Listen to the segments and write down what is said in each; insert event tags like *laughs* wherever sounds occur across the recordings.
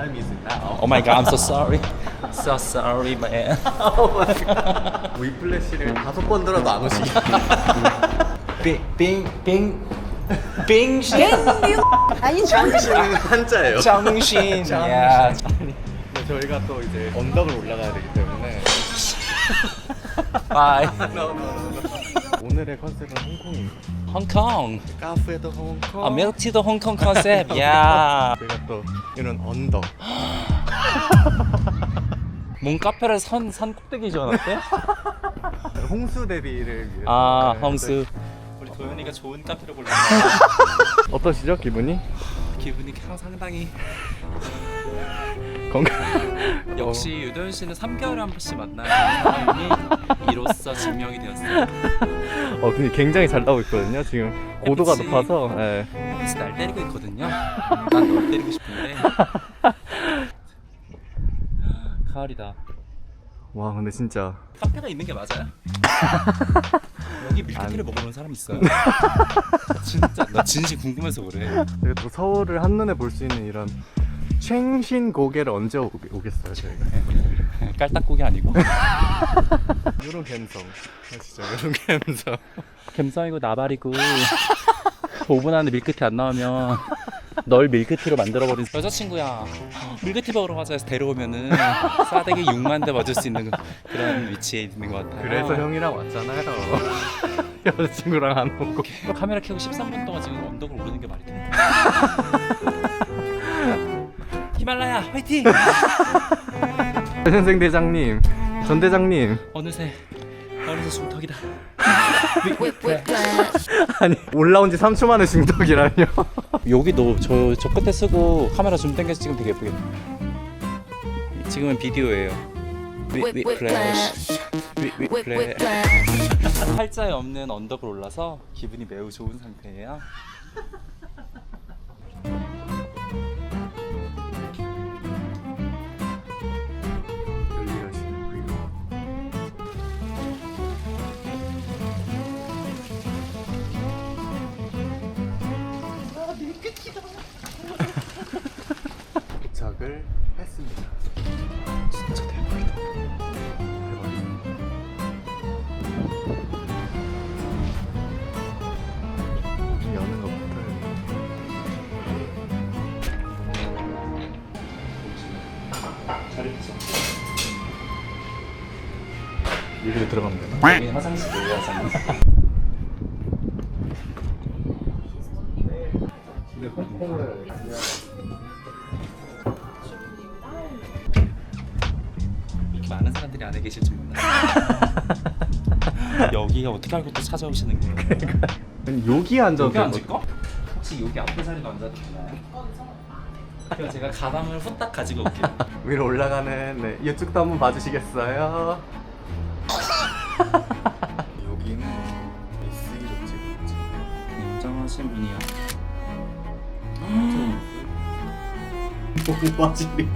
time is it now? Oh my god, I'm so sorry. So sorry, man. *laughs* 위플래시를 다섯 번 들어도 안 오시게. 빙 빙 빙 빙신 아니 정 당신은 한자예요. 정신. *laughs* 야. 네, 저희가 또 이제 언덕을 올라가야 되기 때문에 바이. *laughs* 오늘의 컨셉은 홍콩입니다. 홍콩. 카페도 홍콩. 아, 밀크티도 홍콩 컨셉. *laughs* 야. 저희가 또 이런 언덕. 뭔 카페를 산, 산 꼭대기 지어놨대? *laughs* 홍수 대비를 위해서. 아, 네, 홍수. 우리 도현이가 좋은 카페를 골랐네. 네. *laughs* 어떠시죠 기분이? 기분이 상당히 건강. 역시 유도현 씨는 3개월에 한 번씩 만나는 사람이 이로써 증명이 되었어요. 어 근데 굉장히 잘 나오고 있거든요. 지금 고도가 그치. 높아서. 네. 그래서 날 때리고 있거든요. 난 널 때리고 싶은데. *laughs* 가을이다. 와 근데 진짜 카페가 있는 게 맞아요? *laughs* 여기 밀크티를 먹어본 사람 있어요? *laughs* 진짜 나 진심 궁금해서 그래. 또 서울을 한눈에 볼 수 있는 이런 챙신 고개를 언제 오, 오겠어요 저희가. *laughs* 깔딱고기 아니고? 이런 감성. 진짜 이런 감성. 갬성이고 나발이고 *laughs* 5분 안에 밀크티 안 나오면 널 밀크티로 만들어버린 여자친구야 밀크티 먹으러 가자 해서 데려오면은 싸대기 6만 대 맞을 수 있는 그런 위치에 있는 것 같아요 그래서 형이랑 왔잖아요. *laughs* 여자친구랑 안 오고. 카메라 켜고 13분 동안 지금 언덕을 오르는 게 말이 돼 히말라야 화이팅! *laughs* 선생 대장님, 전 대장님. 어느새 어느새 중턱이다. *laughs* 아니 올라온 지 3초 만에 중독이라뇨. *laughs* 여기도 저, 저 끝에 쓰고 카메라 줌 당겨서 찍으면 되게 예쁘겠네. 지금은 비디오예요. 위, 위, 플래시 위, 위, 플래시 팔자에 없는 언덕을 올라서 기분이 매우 좋은 상태예요 여기로 들어가면 되나? 여기 화장실이에요 화장실 이렇게 많은 사람들이 안에 계실 줄 몰랐어요 *laughs* 여기가 어떻게 알고 또 찾아오시는 거예요? 아니, 여기 앉아도 여기 되고. 앉을까? 혹시 여기 앞에 자리도 앉아도 되나요? 그럼 제가 가방을 후딱 가지고 올게요 *laughs* 위로 올라가는 네, 이쪽도 한번 봐주시겠어요? 여기는 SE 족지 인정하신 분이야 고화질이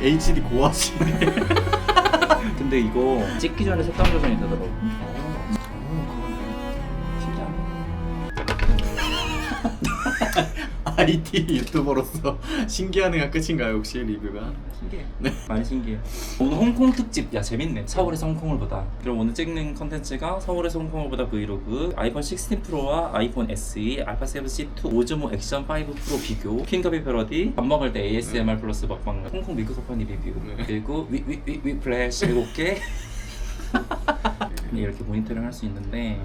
HD 고화질이 근데 이거 찍기 전에 색감 조정이 되더라고 IT 유튜버로서 *laughs* 신기한 애가 끝인가요 혹시 리뷰가? 신기해. 네. 많이 신기해. 오늘 홍콩 특집, 야 재밌네. 서울에서 홍콩을 보다. 그럼 오늘 찍는 컨텐츠가 서울에서 홍콩을 보다 브이로그, 아이폰 16 프로와 아이폰 SE, 알파 7C2 5.5 액션 5 프로 비교, 킹더비 패러디, 밥 먹을 때 ASMR 플러스 먹방, 홍콩 밀크 커퍼니 리뷰, 네. 그리고 위 위 위 위 플래시 7개. *laughs* 이렇게 모니터링 할 수 있는데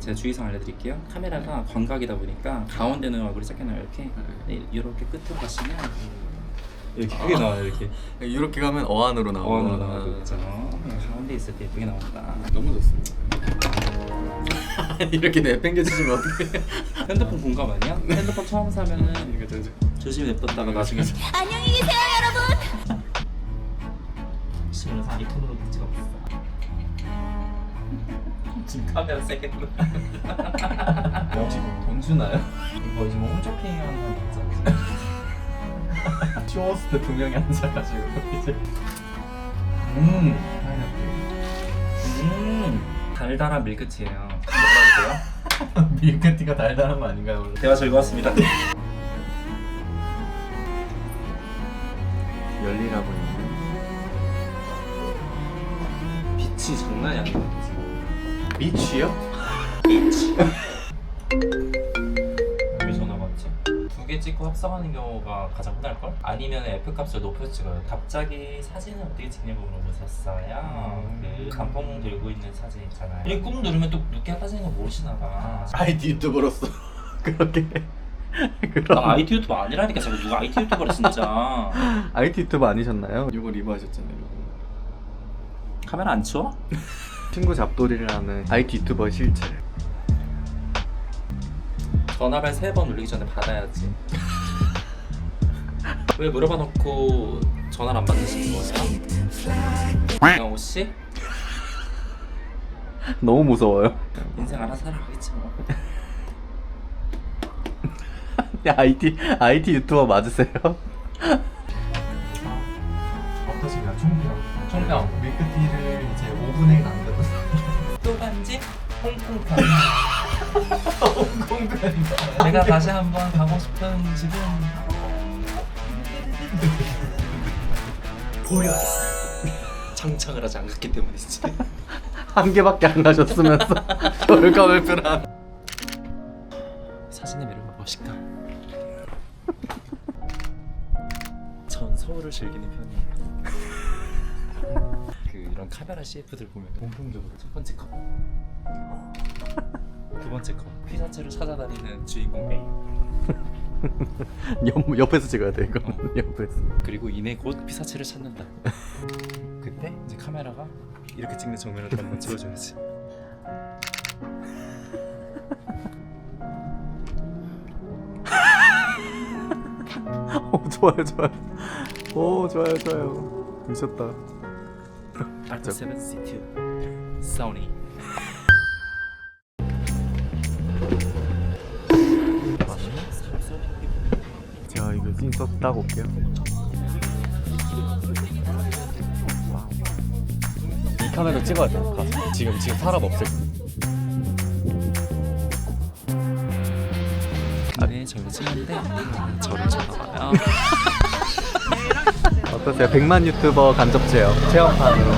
제가 주의사항 알려드릴게요. 카메라가 광각이다 보니까 가운데는 얼굴이 작게 나요 이렇게. 네, 이렇게 끝으로 가시면 이렇게 크게 나와요 이렇게. *laughs* 이렇게 가면 어안으로 나오고 어안으로 나오고 있죠. 네, 가운데 있을 때 예쁘게 나온다. 너무 좋습니다 *laughs* 이렇게 내팽겨주시면 어떡해 *laughs* 핸드폰 공감 아니야? 핸드폰 처음 사면은 이거 저- 조심히 냅뒀다가 나중에 안녕히 계세요 여러분 지금 아이폰으로 찍어봤어. 지금 카메라 세게 들어. 혹시 돈 주나요? 이거 요즘 홈쇼핑 하는 거 있잖아. 쇼호스트 두 명이 앉아가지고 이제 음, 음, 달달한 밀크티예요. 돼요? *laughs* 밀크티가 달달한 거 아닌가요 원래? 대화 즐거웠습니다. 열리라고 있는 빛이 장난이 아니야. 미취요? 왜 전화가 왔지? 두 개 찍고 합성하는 경우가 가장 흔할걸? 아니면 F값을 높여서 찍어요. 갑자기 사진을 어떻게 찍냐고 물어보셨어요. 그 감봉 들고 있는 사진 있잖아요. 이꾹 누르면 또 늦게 빠지는 거 모르시나 봐. IT 유튜버로서. *laughs* 그렇게. *laughs* 나 그럼 IT 유튜버 아니라니까 자꾸 누가 IT 유튜버래 진짜. *laughs* IT 유튜버 아니셨나요? 이거 리뷰 하셨잖아요 카메라 안 치워? 친구 잡돌이를 하는 IT 유튜버 실체 전화를 세 번 울리기 전에 받아야지 *laughs* 왜 물어봐 놓고 전화를 안 받으시는 거예요? 영호 씨? 너무 무서워요 인생 알아서 살아가겠지 뭐 *laughs* 야 IT IT 유튜버 맞으세요? 어떠신가요? 총평 총평 밀크티를 홍콩 편 내가 다시 한번 가고 싶은 집은 보려하겠어요 장착을 하지 않았기 때문이지 한 개밖에 안 가셨으면서 *laughs* 결과물 표란 사진의 매력을 무엇일까? 전 서울을 즐기는 편이에요. 그 이런 카메라 CF들 보면 공통적으로 첫 번째 컷, *laughs* 두 번째 컷 피사체를 찾아다니는 주인공 A. 옆, 옆에서 찍어야 돼 이거는. 옆에서. 그리고 이내 곧 피사체를 찾는다. *laughs* 그때 이제 카메라가 이렇게 찍는 정면을 한번 찍어줘야지. 오 *laughs* 좋아요 좋아요. 오 좋아요 좋아요. 미쳤다 알파 7C2 소니 제가 이거 인서 따고 올게요. 이 카메라 찍어야 돼요 가서. 지금 지금 사람 없을 때. 네 저를 찍는데. 저를 쳐다봐요 *laughs* 어떠세요? 100만 유튜버 간접 체험 체험판으로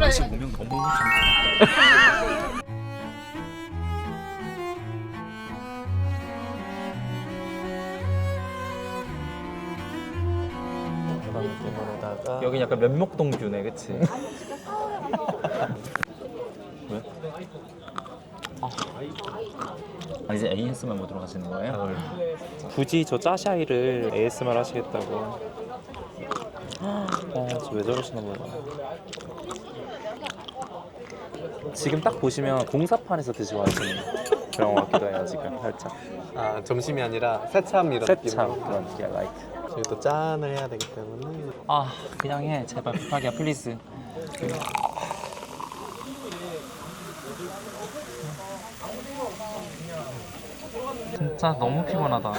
다시 보면 너무 감사합니다 여기 약간 면목동 뷰네, 그치? *laughs* 왜? 아, 이제 ASMR 모드로 가시는 거예요? 굳이 저 짜샤이를 ASMR 하시겠다고. 아, 저 왜 저러시나 몰라. 지금 딱 보시면 공사판에서 드시고 하시는 그런 것 같기도 해요, 지금 살짝. 아 점심이 아니라 새참 이런 새참 그런 느낌, like. 저희 또 짠을 해야 되기 때문에 아, 그냥 해. 제발 부탁이야, 플리즈. 진짜 너무 피곤하다.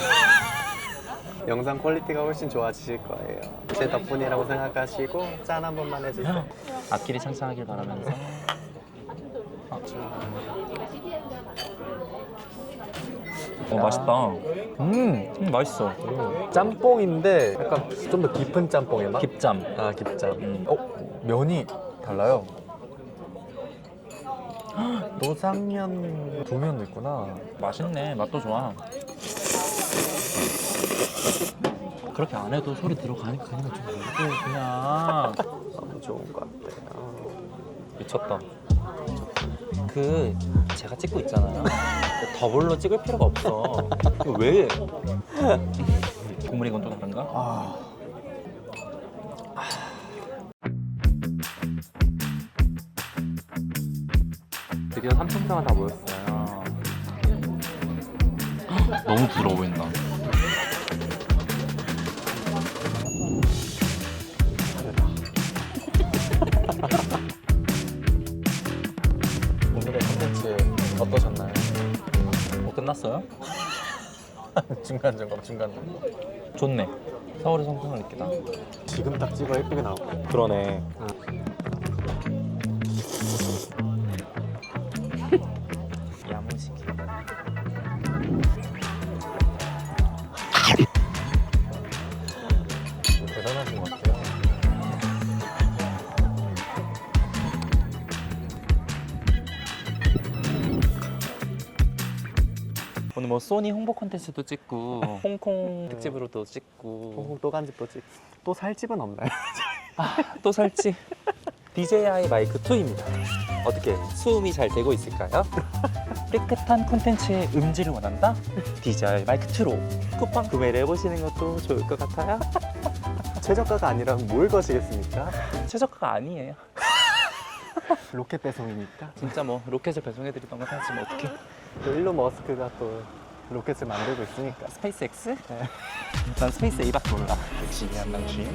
영상 퀄리티가 훨씬 좋아지실 거예요 제 덕분이라고 생각하시고 짠 한 번만 해주세요 앞길이 창창하길 바라면서. 어, 맛있다. 음 음, 맛있어. 짬뽕인데 약간 좀 더 깊은 짬뽕의 맛? 깊잠. 아 깊짬 음. 어? 면이 달라요 노상면 두 면도 있구나 맛있네. 맛도 좋아. 그렇게 안 해도 소리 들어가니까 그냥 좀 먹고 그냥 너무 좋은 것 같아요 미쳤다. 그 제가 찍고 있잖아요. 더블로 찍을 필요가 없어. 이거 왜? 국물 이 건 또 다른가? 아 삼총사가 다 모였어요. 너무 부러워 보인다. 오늘의 컨텐츠 어떠셨나요? 뭐 끝났어요? *laughs* 중간 점검 중간 점검 좋네. 서울의 성공을 느끼다. 지금 딱 찍어 예쁘게 나올 거예요 그러네. 야 대단하신 것 같아요. 오늘 뭐 소니 홍보 콘텐츠도 찍고 *laughs* 홍콩 특집으로도 찍고 홍콩 또 간 집도 찍고 또살 집은 없나요? *laughs* 아, 또살 집. DJI 마이크 2입니다 어떻게 수음이 잘 되고 있을까요? *laughs* 깨끗한 콘텐츠의 음질을 원한다? DJI 마이크 2로 쿠팡 구매를 해보시는 것도 좋을 것 같아요 최저가가 아니라면 뭘 거시겠습니까? 최저가가 아니에요 *laughs* 로켓 배송이니까. 진짜 뭐 로켓을 배송해드리던 건 하지 뭐 어떻게 또 일론 머스크가 또 로켓을 만들고 있으니까. 스페이스 X? 난 스페이스 A밖에 몰라 역시 한 당시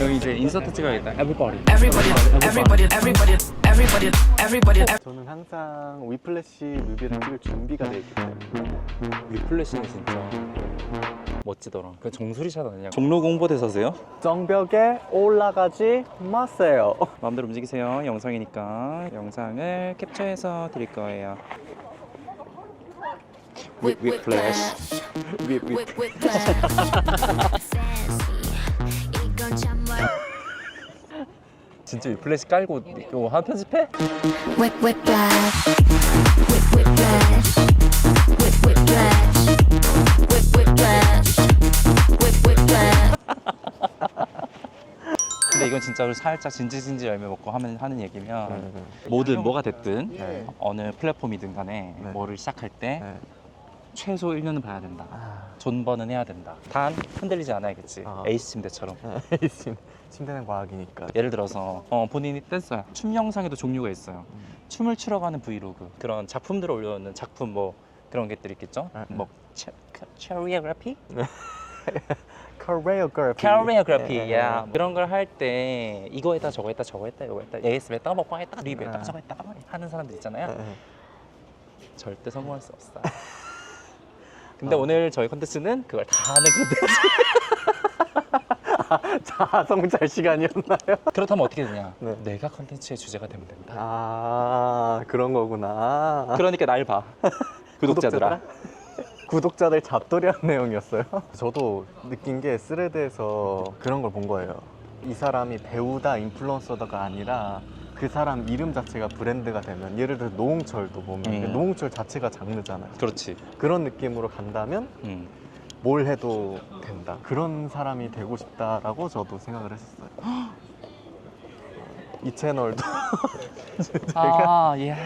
여기 이제 인서트 찍어야겠다 Everybody Everybody, everybody, everybody, everybody, everybody. 저는 항상 위플래시 뮤비를 찍을 준비가 돼 있기 때문에. 위플래시는 진짜 멋지더라 그 정수리샷 아니냐 종로 공보대사세요? 정벽에 올라가지 마세요. *laughs* 마음대로 움직이세요 영상이니까 영상을 캡처해서 드릴 거예요 Whip, whip, flash. Whip, whip, 정말 *laughs* 진짜 위플래시 깔고 이거 한 편집해? Whip, whip, flash. Whip, whip, flash. 이건 진짜로 살짝 진지진지 열매 먹고 하면 하는 얘기면 음, 뭐든 뭐가 됐든 네. 어느 플랫폼이든 간에 네. 뭐를 시작할 때 네. 최소 1년은 봐야 된다 아, 존버는 해야 된다 단 흔들리지 않아야겠지 아. 에이스 침대처럼 심, 침대는 과학이니까. 예를 들어서 어, 본인이 댄서야 춤 영상에도 종류가 있어요 춤을 추러 가는 브이로그 그런 작품들을 올려놓는 작품 뭐 그런 것들 있겠죠 음, 음. 뭐 체리오그래피? *laughs* *laughs* 코레오그래피. 캐리오그래피 예, 예, 야 예. 그런 걸 할 때 이거 했다 저거 했다 저거 했다 이거 했다 ASM 했다 먹방 했다 리뷰 했다 예. 저거 했다 하는 사람들 있잖아요 예, 예. 절대 성공할 수 없어요 *laughs* 근데 어. 오늘 저희 컨텐츠는 그걸 다 하는 컨텐츠 *laughs* 자성잘 시간이었나요? 그렇다면 어떻게 되냐 네. 내가 컨텐츠의 주제가 되면 된다 아 그런 거구나. 그러니까 날 봐 구독자들아 구독자들 잡돌이한 *laughs* 내용이었어요. 저도 느낀 게 스레드에서 그런 걸 본 거예요. 이 사람이 배우다 인플루언서다가 아니라 그 사람 이름 자체가 브랜드가 되면 예를 들어 노홍철도 보면 음. 노홍철 자체가 장르잖아요. 그렇지 그런 느낌으로 간다면 음. 뭘 해도 된다. 그런 사람이 되고 싶다라고 저도 생각을 했었어요. *gasps* 이 채널도 *laughs* 아 예.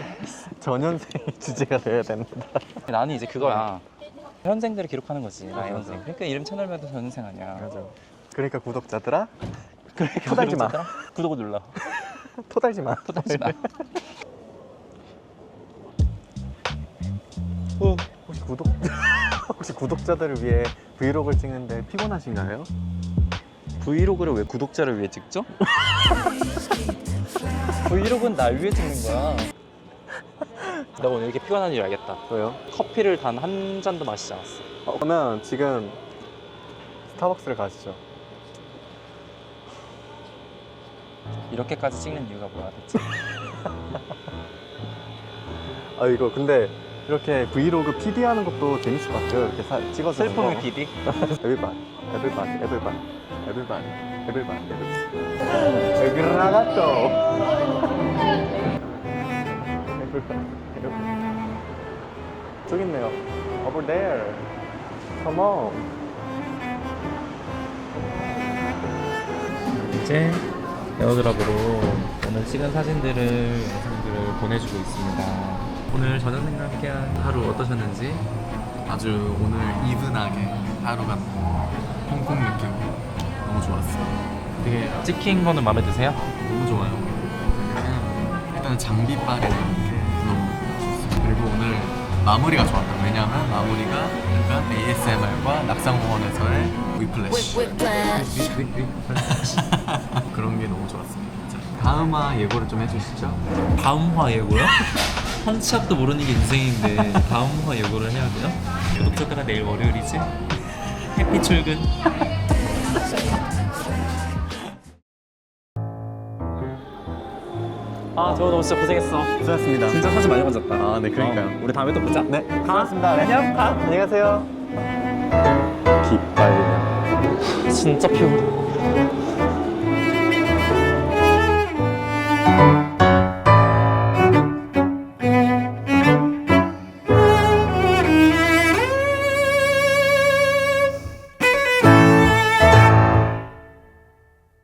전현생 주제가 돼야 된다. 나는 이제 그거야 현생들을 기록하는 거지 나 맞아. 현생 그러니까 이름 채널명도 전생 아니야 맞아. 그러니까 구독자들아 *laughs* 그러니까 *laughs* 토달지 마. 구독자들아, 구독을 눌러 *laughs* 토달지 마. 토달지 마 혹시 구독 혹시 구독자들을 위해 브이로그를 찍는데 피곤하신가요? 브이로그를 왜 구독자를 위해 찍죠? 브이로그는 날 위해 찍는 거야 나 오늘 이렇게 피곤한 줄 알겠다 왜요? 커피를 단 한 잔도 마시지 않았어 어, 그러면 지금 스타벅스를 가시죠. 이렇게까지 찍는 이유가 뭐야 대체 *laughs* 아 이거 근데 이렇게 브이로그 PD 하는 것도 재밌을 것 같아요. 이렇게 사, 찍어서 셀프로 PD? 에브리바디, 에브리바디, 에브리바디, 에브리바디, 에브리바디, 에브리바디. *laughs* 에그라가토. 저기 있네요. Over there. Come on. 이제 에어드랍으로 오늘 찍은 사진들을 영상들을 보내주고 있습니다. 오늘 저녁생과 함께한 하루 어떠셨는지 아주 오늘 이분하게 하루 같은 홍콩 느낌 너무 좋았어요. 되게 찍힌 거는 마음에 드세요? 너무 좋아요. 왜냐면 일단 장비빨이 그리고 오늘 마무리가 좋았다. 왜냐면 마무리가 약간 ASMR과 낙상공원에서의 위플래시. *laughs* 그런 게 너무 좋았습니다. 진짜. 다음화 예고를 좀 해주시죠. 다음화 예고요? *laughs* 한 치 앞도 모르는 게 인생인데 다음화 예고를 해야 돼요? 구독자들아 내일 월요일이지? *laughs* 해피 출근 아 저거 너무 진짜 고생했어 수고하셨습니다. 진짜 사진 많이 건졌다 아, 네, 그러니까요. 어, 우리 다음에 또 보자 네, 수고하셨습니다. 네. 안녕. 안녕히 가세요. 기빨려. 진짜 피곤해